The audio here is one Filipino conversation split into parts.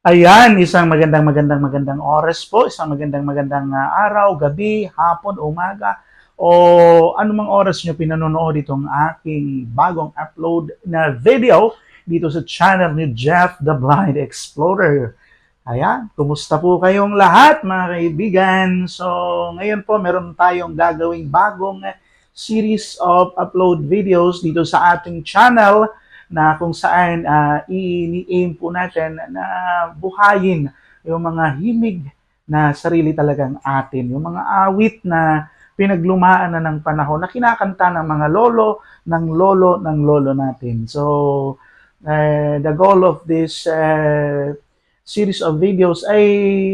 Ayan, isang magandang magandang magandang oras po, isang magandang magandang ah, araw, gabi, hapon, umaga, o anumang oras nyo pinanonood itong aking bagong upload na video dito sa channel ni Jeff the Blind Explorer. Ayan, kumusta po kayong lahat mga kaibigan? So, ngayon po meron tayong gagawing bagong series of upload videos dito sa ating channel na kung saan uh, i-aim po natin na buhayin yung mga himig na sarili talagang atin, yung mga awit na pinaglumaan na ng panahon na kinakanta ng mga lolo, ng lolo, ng lolo natin. So, uh, the goal of this uh, series of videos ay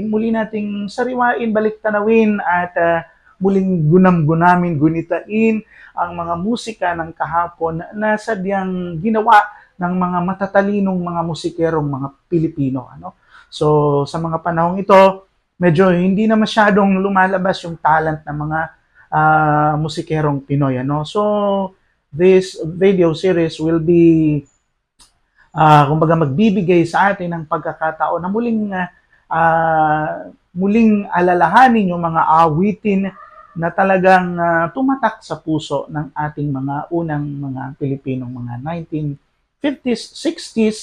muli nating sariwain, balik tanawin at uh, muling gunam-gunamin, gunitain ang mga musika ng kahapon na sadyang ginawa ng mga matatalinong mga musikerong mga Pilipino. Ano? So, sa mga panahong ito, medyo hindi na masyadong lumalabas yung talent ng mga uh, musikerong Pinoy. Ano? So, this video series will be uh, kumbaga magbibigay sa atin ng pagkakataon na muling uh, muling alalahanin yung mga awitin na talagang uh, tumatak sa puso ng ating mga unang mga Pilipinong mga 1950s, 60s,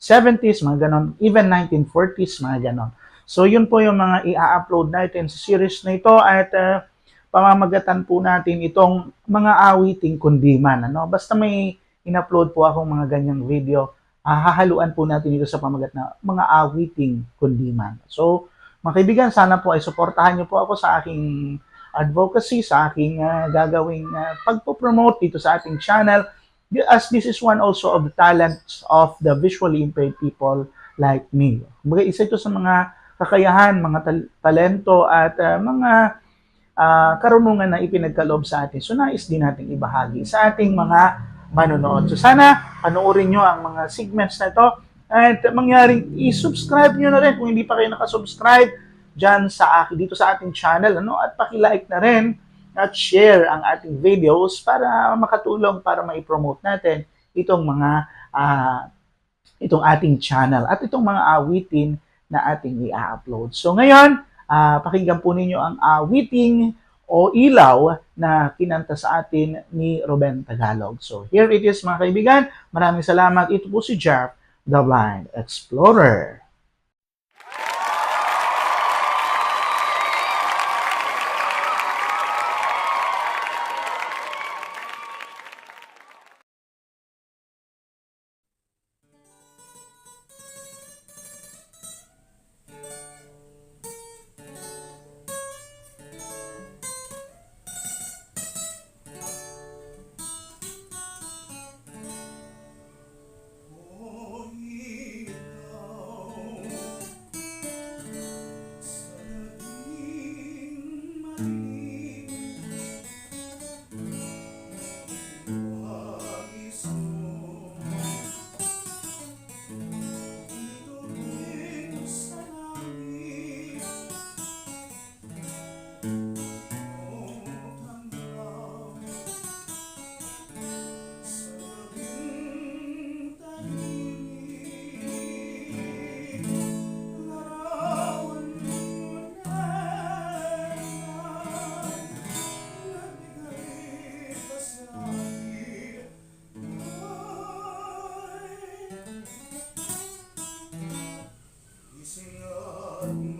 70s, mga ganon, even 1940s, mga ganon. So yun po yung mga i-upload natin sa series na ito at uh, pamamagatan po natin itong mga awiting kundiman. Ano? Basta may in-upload po akong mga ganyang video, hahaluan po natin ito sa pamagat na mga awiting kundiman. So, mga kaibigan, sana po ay suportahan niyo po ako sa aking advocacy, sa aking uh, gagawing uh, pagpo-promote dito sa ating channel as this is one also of the talents of the visually impaired people like me. Kumbaga, isa ito sa mga kakayahan, mga tal- talento at uh, mga uh, karunungan na ipinagkaloob sa atin. So, nais din natin ibahagi sa ating mga manonood. So, sana panoorin nyo ang mga segments na ito at mangyaring i-subscribe nyo na rin kung hindi pa kayo nakasubscribe dyan sa akin, dito sa ating channel, ano, at paki-like na rin at share ang ating videos para makatulong para mai-promote natin itong mga uh, itong ating channel at itong mga awitin na ating i-upload. So ngayon, uh, pakinggan po ninyo ang awiting o ilaw na kinanta sa atin ni Ruben Tagalog. So here it is mga kaibigan. Maraming salamat. Ito po si Jeff, the Blind Explorer. Me.